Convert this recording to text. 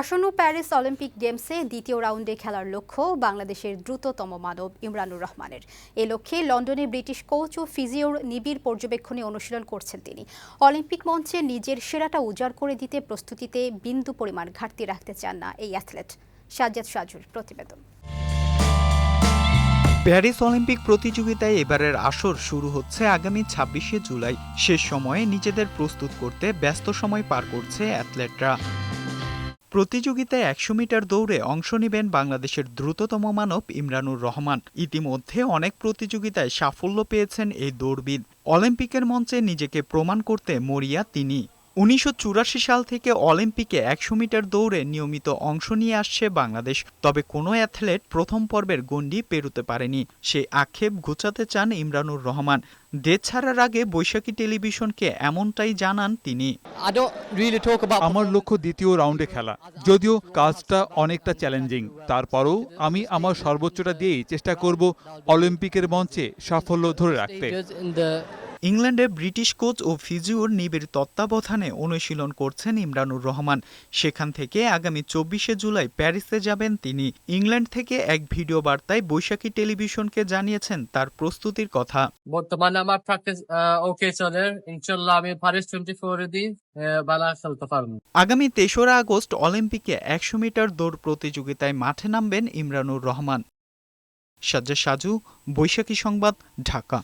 আসন্ন Paris Olympic গেমসে দ্বিতীয় রাউন্ডে খেলার লক্ষ্য বাংলাদেশের দ্রুততম মানব ইমরানুর রহমানের। এ লক্ষ্যে লন্ডনে ব্রিটিশ কোচ ও ফিজিওর নিবিড় পর্যবেক্ষণে অনুশীলন করছেন তিনি। অলিম্পিক মঞ্চে নিজের সেরাটা উজাড় করে দিতে প্রস্তুতিতে বিন্দু পরিমাণ ঘাটতি রাখতে চান না এই অ্যাথলেট। সাজ্জাদ সাজুর প্রতিবেদন। প্যারিস অলিম্পিক প্রতিযোগিতায় এবারের আসর শুরু হচ্ছে আগামী ছাব্বিশে জুলাই। শেষ সময়ে নিজেদের প্রস্তুত করতে ব্যস্ত সময় পার করছে অ্যাথলেটরা। প্রতিযোগিতায় একশো মিটার দৌড়ে অংশ নেবেন বাংলাদেশের দ্রুততম মানব ইমরানুর রহমান। ইতিমধ্যে অনেক প্রতিযোগিতায় সাফল্য পেয়েছেন এই দৌড়বিদ। অলিম্পিকের মঞ্চে নিজেকে প্রমাণ করতে মরিয়া তিনি। উনিশশো চুরাশি সাল থেকে অলিম্পিকে একশো মিটার দৌড়ে নিয়মিত অংশ নিয়ে আসছে বাংলাদেশ তবে কোনো অ্যাথলেট প্রথম পর্বের গণ্ডি পেরোতে পারেনি। সেই আক্ষেপ ঘুচাতে চান ইমরানুর রহমান। দেশ ছাড়ার আগে বৈশাখী টেলিভিশনকে এমনটাই জানান তিনি। আমার লক্ষ্য দ্বিতীয় রাউন্ডে খেলা। যদিও কাজটা অনেকটা চ্যালেঞ্জিং তারপরও আমি আমার সর্বোচ্চটা দিয়েই চেষ্টা করব অলিম্পিকের মঞ্চে সাফল্য ধরে রাখতে। ইংল্যান্ডে ব্রিটিশ কোচ ও ফিজিওর নিবিড় তত্ত্বাবধানে অনুশীলন করছেন ইমরানুর রহমান। সেখান থেকে আগামী চব্বিশে জুলাই প্যারিসে যাবেন তিনি। ইংল্যান্ড থেকে এক ভিডিও বার্তায় বৈশাখী টেলিভিশনকে জানিয়েছেন তার প্রস্তুতির কথা। বর্তমানে আমার প্র্যাকটিস ওকে চলে। ইনশাল্লাহ আমি প্যারিস টোয়েন্টি ফোর দিয়ে বেলা খেলতে পারব আগামী তেসরা আগস্ট অলিম্পিকে একশো মিটার দৌড় প্রতিযোগিতায় মাঠে নামবেন ইমরানুর রহমান। সাজ্জা সাজু বৈশাখী সংবাদ ঢাকা।